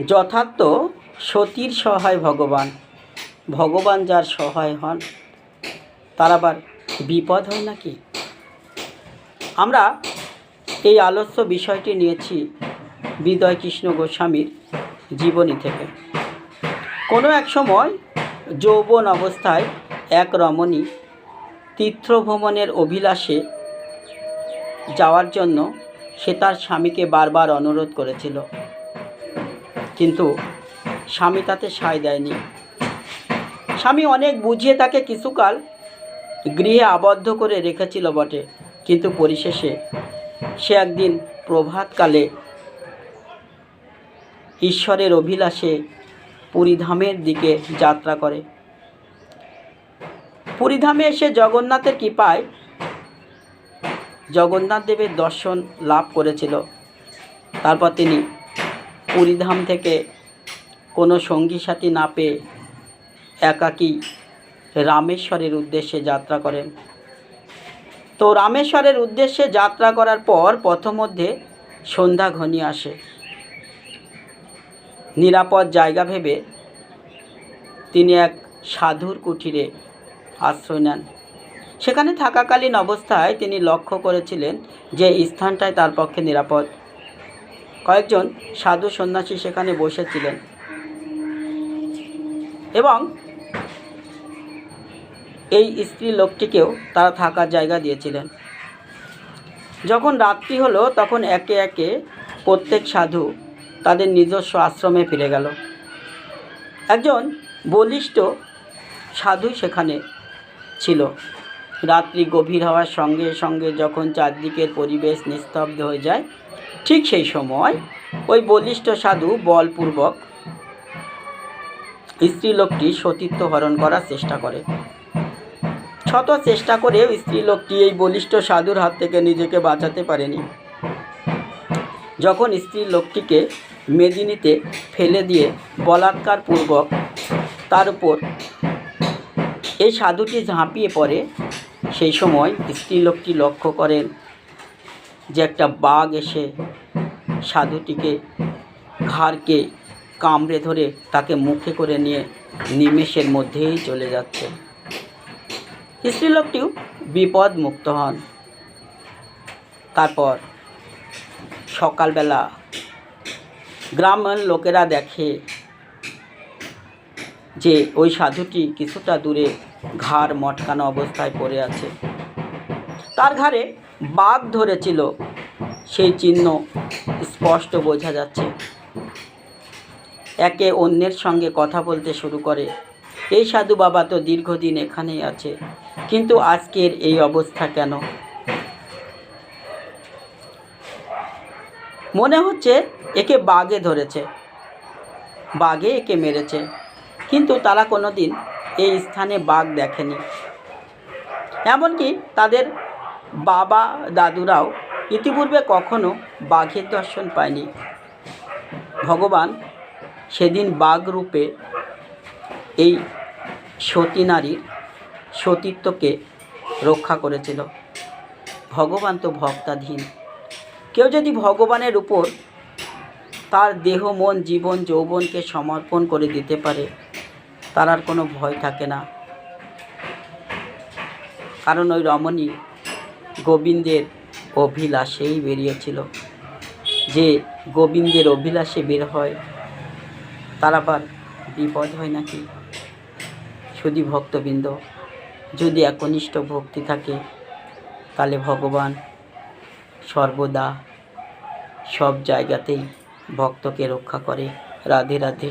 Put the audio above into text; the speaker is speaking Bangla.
যথার্থ সতীর সহায় ভগবান। ভগবান যার সহায় হন, তার আবার বিপদ হয় নাকি? আমরা এই আলস্য বিষয়টি নিয়েছি বিদয় কৃষ্ণ গোস্বামীর জীবনী থেকে। কোনো এক সময় যৌবন অবস্থায় এক রমণী তীর্থভ্রমণের অভিলাষে যাওয়ার জন্য সে তার স্বামীকে বারবার অনুরোধ করেছিল। কিন্তু স্বামী তাতে সায় দেয়নি। স্বামী অনেক বুঝিয়ে তাকে কিছুকাল গৃহে আবদ্ধ করে রেখেছিল বটে, কিন্তু পরিশেষে সে একদিন প্রভাতকালে ঈশ্বরের অভিলাষে পুরীধামের দিকে যাত্রা করে। পুরীধামে এসে জগন্নাথের কৃপায় জগন্নাথ দেবের দর্শন লাভ করেছিল। তারপর তিনি পুরীধাম থেকে কোনো সঙ্গী সাথী না পেয়ে একাকী রামেশ্বরের উদ্দেশ্যে যাত্রা করেন। তো রামেশ্বরের উদ্দেশ্যে যাত্রা করার পর পথমধ্যে সন্ধ্যা ঘনিয়ে আসে। নিরাপদ জায়গা ভেবে তিনি এক সাধুর কুঠিরে আশ্রয় নেন। সেখানে থাকাকালীন অবস্থায় তিনি লক্ষ্য করেছিলেন যে এই স্থানটাই তার পক্ষে নিরাপদ। কয়েকজন সাধু সন্ন্যাসী সেখানে বসেছিলেন। এবং এই স্ত্রী লোকটিকেও তারা থাকার জায়গা দিয়েছিলেন। যখন রাত্রি হলো, তখন একে একে প্রত্যেক সাধু তাদের নিজস্ব আশ্রমে ফিরে গেল। একজন বলিষ্ঠ সাধু সেখানে ছিল। রাত্রি গভীর হওয়ার সঙ্গে সঙ্গে যখন চারদিকের পরিবেশ নিস্তব্ধ হয়ে যায় ঠিক সেই সময় ওই বলিষ্ঠ সাধু বলপূর্বক স্ত্রীলোকটি সতীত্ব হরণ করার চেষ্টা করে। শত চেষ্টা করেও স্ত্রীলোকটি এই বলিষ্ঠ সাধুর হাত থেকে নিজেকে বাঁচাতে পারেনি। যখন স্ত্রী লোকটিকে মেদিনীতে ফেলে দিয়ে বলাৎকারপূর্বক তার উপর এই সাধুটি ঝাঁপিয়ে পড়ে, সেই সময় স্ত্রীলোকটি লক্ষ্য করেন যে একটা বাঘ এসে সাধুটিকে ঘাড়কে কামড়ে ধরে তাকে মুখে করে নিয়ে নিমেষের মধ্যেই চলে যাচ্ছে। স্ত্রীলোকটিও বিপদ মুক্ত হন। তারপর সকালবেলা গ্রামের লোকেরা দেখে যে ওই সাধুটি কিছুটা দূরে ঘাড় মটকানো অবস্থায় পড়ে আছে। তার ঘাড়ে বাঘ ধরেছিল। সেই চিহ্ন স্পষ্ট বোঝা যাচ্ছে। একে অন্যের সঙ্গে কথা বলতে শুরু করে। এই সাধু বাবা তো দীর্ঘদিন এখানেই আছে, কিন্তু আজকের এই অবস্থা কেন? মনে হচ্ছে একে বাঘে ধরেছে বাঘে একে মেরেছে, কিন্তু তারা কোনো দিন এই স্থানে বাঘ দেখেনি। এমনকি তাদের বাবা দাদুরাও ইতিপূর্বে কখনো বাঘের দর্শন পায়নি ভগবান সেদিন বাঘ রূপে এই সতী নারীর সতীত্বকে রক্ষা করেছিল। ভগবান তো ভক্তাধীন। কেউ যদি ভগবানের উপর তার দেহ, মন, জীবন, যৌবনকে সমর্পণ করে দিতে পারে, তার আর কোনো ভয় থাকে না। কারণ ওই রমণী গোবিন্দের অভিলাষেই বেরিয়েছিল। যে গোবিন্দের অভিলাষে বের হয়, তার আবার বিপদ হয় নাকি? শুধু ভক্তবৃন্দ, যদি একনিষ্ঠ ভক্তি থাকে, তাহলে ভগবান সর্বদা সব জায়গাতেই ভক্তকে রক্ষা করে। রাধে রাধে।